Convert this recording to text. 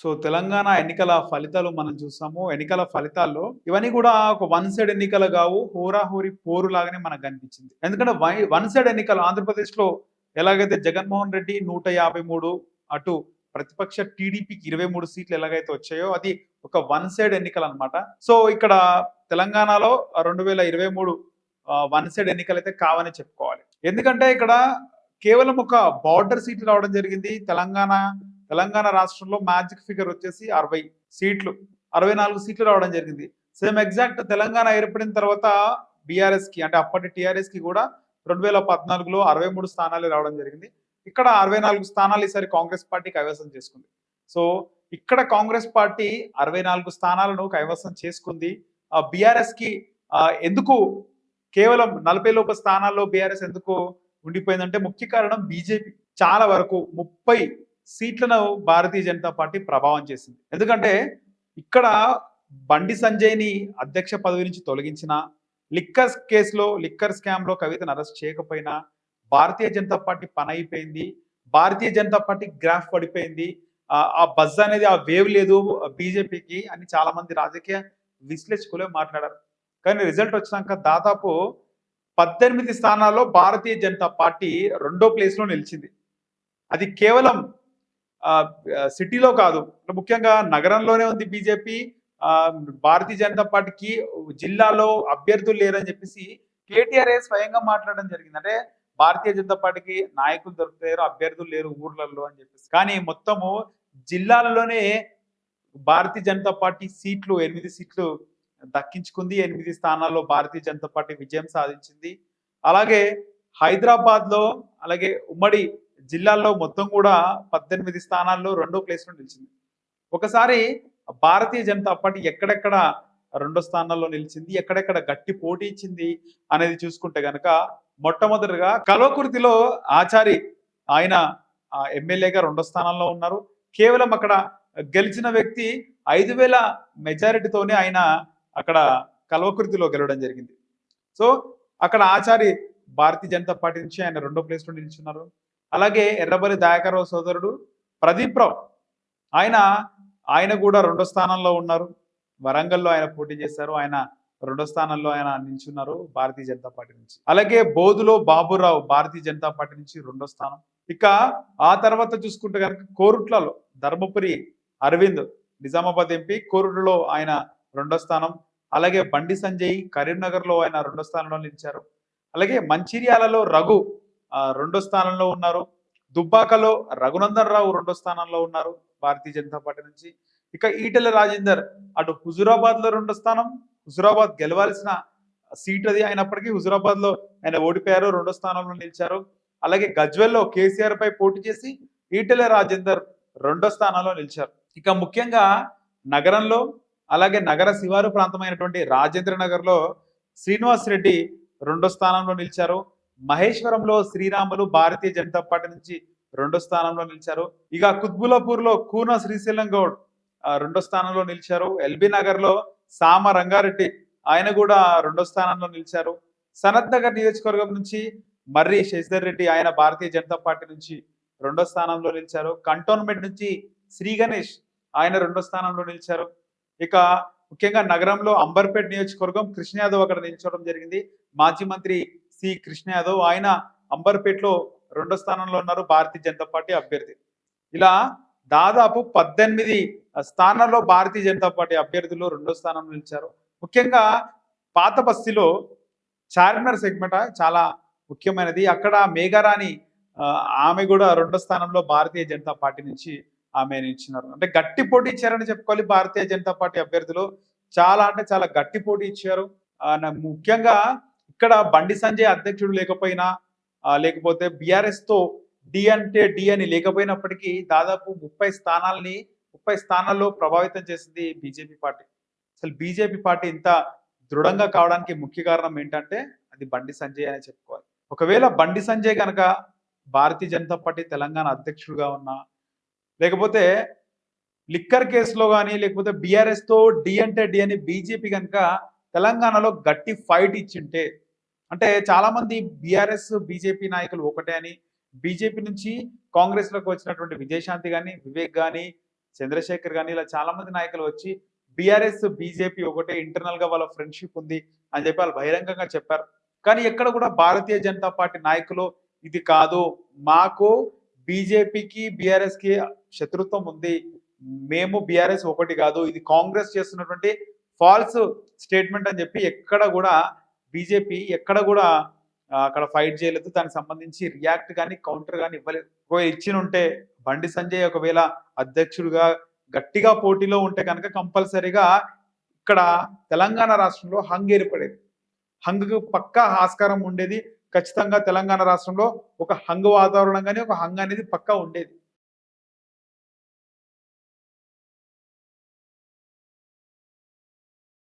So Telangana ఎన్నికల ఫలితాలు మనం చూసాము. ఎన్నికల ఫలితాల్లో ఇవన్నీ కూడా ఒక వన్ సైడ్ ఎన్నికలు కావు. హోరాహోరీ పోరు లాగానే మనకు కనిపించింది ఎందుకంటే వన్ సైడ్ ఎన్నికలు ఆంధ్రప్రదేశ్లో ఎలాగైతే జగన్మోహన్ రెడ్డి నూట యాభై మూడు అటు ప్రతిపక్ష టీడీపీకి ఇరవై మూడు సీట్లు ఎలాగైతే వచ్చాయో అది ఒక వన్ సైడ్ ఎన్నికలు అనమాట సో ఇక్కడ తెలంగాణలో రెండు వేల ఇరవై మూడు వన్ సైడ్ ఎన్నికలు అయితే కావని చెప్పుకోవాలి. ఎందుకంటే ఇక్కడ కేవలం ఒక బార్డర్ సీట్లు రావడం జరిగింది. తెలంగాణ తెలంగాణ రాష్ట్రంలో మ్యాజిక్ ఫిగర్ వచ్చేసి అరవై సీట్లు అరవై నాలుగు సీట్లు రావడం జరిగింది. సేమ్ ఎగ్జాక్ట్ తెలంగాణ ఏర్పడిన తర్వాత బీఆర్ఎస్కి అంటే అప్పటి టీఆర్ఎస్కి కూడా రెండు వేల పద్నాలుగులో అరవై మూడు స్థానాలు రావడం జరిగింది. ఇక్కడ అరవై నాలుగు స్థానాలు ఈసారి కాంగ్రెస్ పార్టీ కైవసం చేసుకుంది. సో ఇక్కడ కాంగ్రెస్ పార్టీ అరవై నాలుగు స్థానాలను కైవసం చేసుకుంది. బీఆర్ఎస్కి ఎందుకు కేవలం నలభై లోపు స్థానాల్లో బీఆర్ఎస్ ఎందుకు ఉండిపోయిందంటే ముఖ్య కారణం బీజేపీ. చాలా వరకు ముప్పై సీట్లను భారతీయ జనతా పార్టీ ప్రభావం చేసింది. ఎందుకంటే ఇక్కడ బండి సంజయ్ని అధ్యక్ష పదవి నుంచి తొలగించిన లిక్కర్ కేసులో లిక్కర్ స్కామ్లో కవితను అరెస్ట్ చేయకపోయినా భారతీయ జనతా పార్టీ పని అయిపోయింది. భారతీయ జనతా పార్టీ గ్రాఫ్ పడిపోయింది. ఆ- బజ్ అనేది ఆ వేవ్ లేదు బీజేపీకి అని చాలా మంది రాజకీయ విశ్లేషకులే మాట్లాడారు. కానీ రిజల్ట్ వచ్చినాక దాదాపు పద్దెనిమిది స్థానాల్లో భారతీయ జనతా పార్టీ రెండో ప్లేస్లో నిలిచింది. అది కేవలం సిటీలో కాదు ముఖ్యంగా నగరంలోనే ఉంది బీజేపీ. భారతీయ జనతా పార్టీకి జిల్లాలో అభ్యర్థులు లేరని చెప్పేసి కేటీఆర్ స్వయంగా మాట్లాడడం జరిగింది. అంటే భారతీయ జనతా పార్టీకి నాయకులు దొరుకుతారు అభ్యర్థులు లేరు ఊర్లలో అని చెప్పేసి. కానీ మొత్తము జిల్లాలలోనే భారతీయ జనతా పార్టీ సీట్లు ఎనిమిది సీట్లు దక్కించుకుంది. ఎనిమిది స్థానాల్లో భారతీయ జనతా పార్టీ విజయం సాధించింది. అలాగే హైదరాబాద్లో అలాగే ఉమ్మడి జిల్లాల్లో మొత్తం కూడా పద్దెనిమిది స్థానాల్లో రెండో ప్లేస్లో నిలిచింది. ఒకసారి భారతీయ జనతా పార్టీ ఎక్కడెక్కడ రెండో స్థానాల్లో నిలిచింది ఎక్కడెక్కడ గట్టి పోటీ ఇచ్చింది అనేది చూసుకుంటే గనక మొట్టమొదటిగా కలవకుర్తిలో ఆచారి ఆయన ఎమ్మెల్యేగా రెండో స్థానంలో ఉన్నారు. కేవలం అక్కడ గెలిచిన వ్యక్తి ఐదు వేల మెజారిటీతోనే ఆయన అక్కడ కల్వకుర్తిలో గెలవడం జరిగింది. సో అక్కడ ఆచారి భారతీయ జనతా పార్టీ నుంచి ఆయన రెండో ప్లేస్ నిలిచున్నారు. అలాగే ఎర్రబల్లి దయాకర్రావు సోదరుడు ప్రదీప్ రావు. ఆయన ఆయన కూడా రెండో స్థానంలో ఉన్నారు. వరంగల్లో ఆయన పోటీ చేశారు. ఆయన రెండో స్థానంలో ఆయన నిల్చున్నారు భారతీయ జనతా పార్టీ నుంచి. అలాగే బోధులో బాబురావు భారతీయ జనతా పార్టీ నుంచి రెండో స్థానం. ఇక ఆ తర్వాత చూసుకుంటే కనుక కోరుట్లలో ధర్మపురి అరవింద్ నిజామాబాద్ ఎంపీ కోరుట్లలో ఆయన రెండో స్థానం. అలాగే బండి సంజయ్ కరీంనగర్లో ఆయన రెండో స్థానంలో నిలిచారు. అలాగే మంచిర్యాలలో రఘు రెండో స్థానంలో ఉన్నారు. దుబ్బాకలో రఘునందన్ రావు రెండో స్థానంలో ఉన్నారు భారతీయ జనతా పార్టీ నుంచి. ఇక ఈటెల రాజేందర్ అటు హుజురాబాద్లో రెండో స్థానం హుజురాబాద్ గెలవాల్సిన సీట్ అది అయినప్పటికీ హుజురాబాద్లో ఆయన ఓడిపోయారు రెండో స్థానంలో నిలిచారు. అలాగే గజ్వెల్లో కేసీఆర్ పై పోటీ చేసి ఈటెల రాజేందర్ రెండో స్థానంలో నిలిచారు. ఇక ముఖ్యంగా నగరంలో అలాగే నగర శివారు ప్రాంతమైనటువంటి రాజేంద్ర నగర్లో శ్రీనివాస్ రెడ్డి రెండో స్థానంలో నిలిచారు. మహేశ్వరంలో శ్రీరాములు భారతీయ జనతా పార్టీ నుంచి రెండో స్థానంలో నిలిచారు. ఇక కుత్బులాపూర్లో కూన శ్రీశైలం గౌడ్ రెండో స్థానంలో నిలిచారు. ఎల్బీ నగర్లో సామ రంగారెడ్డి ఆయన కూడా రెండో స్థానంలో నిలిచారు. సనత్ నగర్ నియోజకవర్గం నుంచి మర్రి శశిధర్ రెడ్డి ఆయన భారతీయ జనతా పార్టీ నుంచి రెండో స్థానంలో నిలిచారు. కంటోన్మెంట్ నుంచి శ్రీ గణేష్ ఆయన రెండో స్థానంలో నిలిచారు. ఇక ముఖ్యంగా నగరంలో అంబర్పేట్ నియోజకవర్గం కృష్ణ యాదవ్ అక్కడ నిల్చోవడం జరిగింది. మాజీ మంత్రి సి. కృష్ణ యాదవ్ ఆయన అంబర్పేట్లో రెండో స్థానంలో ఉన్నారు భారతీయ జనతా పార్టీ అభ్యర్థి. ఇలా దాదాపు పద్దెనిమిది స్థానాల్లో భారతీయ జనతా పార్టీ అభ్యర్థులు రెండో స్థానంలో నిలిచారు. ముఖ్యంగా పాత బస్తీలో చార్మినార్ సెగ్మెంట్ చాలా ముఖ్యమైనది. అక్కడ మేఘారాణి ఆ, ఆమె కూడా రెండో స్థానంలో భారతీయ జనతా పార్టీ నుంచి ఆమె నిలిచినారు. అంటే గట్టి పోటీ ఇచ్చారని చెప్పుకోవాలి భారతీయ జనతా పార్టీ అభ్యర్థులు. చాలా అంటే చాలా గట్టి పోటీ ఇచ్చారు. ముఖ్యంగా ఇక్కడ బండి సంజయ్ అధ్యక్షుడు లేకపోయినా లేకపోతే బీఆర్ఎస్తో డి అంటే డి అని లేకపోయినప్పటికీ దాదాపు ముప్పై స్థానాల్ని ముప్పై స్థానాల్లో ప్రభావితం చేసింది బీజేపీ పార్టీ. అసలు బీజేపీ పార్టీ ఇంత దృఢంగా కావడానికి ముఖ్య కారణం ఏంటంటే అది బండి సంజయ్ అని చెప్పుకోవాలి. ఒకవేళ బండి సంజయ్ కనుక భారతీయ జనతా పార్టీ తెలంగాణ అధ్యక్షుడుగా ఉన్నా లేకపోతే లిక్కర్ కేసులో కానీ లేకపోతే బీఆర్ఎస్తో డి అంటే డి అని బీజేపీ కనుక తెలంగాణలో గట్టి ఫైట్ ఇచ్చింటే అంటే చాలా మంది బీఆర్ఎస్ బీజేపీ నాయకులు ఒకటే అని. బీజేపీ నుంచి కాంగ్రెస్లోకి వచ్చినటువంటి విజయశాంతి గాని వివేక్ గాని చంద్రశేఖర్ కానీ ఇలా చాలా మంది నాయకులు వచ్చి బీఆర్ఎస్ బీజేపీ ఒకటే ఇంటర్నల్గా వాళ్ళ ఫ్రెండ్షిప్ ఉంది అని చెప్పి వాళ్ళు బహిరంగంగా చెప్పారు. కానీ ఎక్కడ కూడా భారతీయ జనతా పార్టీ నాయకులు ఇది కాదు. మాకు బీజేపీకి బీఆర్ఎస్కి శత్రుత్వం ఉంది. మేము బీఆర్ఎస్ ఒకటి కాదు. ఇది కాంగ్రెస్ చేస్తున్నటువంటి ఫాల్స్ స్టేట్మెంట్ అని చెప్పి ఎక్కడ కూడా బీజేపీ ఎక్కడ కూడా అక్కడ ఫైట్ చేయలేదు. దానికి సంబంధించి రియాక్ట్ కానీ కౌంటర్ కానీ ఇవ్వలేదు ఒకవేళ ఇచ్చిన ఉంటే బండి సంజయ్ ఒకవేళ అధ్యక్షుడిగా గట్టిగా పోటీలో ఉంటే కనుక కంపల్సరీగా ఇక్కడ తెలంగాణ రాష్ట్రంలో హంగ్ ఏర్పడేది. హంగ్కు పక్కా ఆస్కారం ఉండేది. ఖచ్చితంగా తెలంగాణ రాష్ట్రంలో ఒక హంగ్ వాతావరణం కానీ ఒక హంగ్ అనేది పక్కా ఉండేది.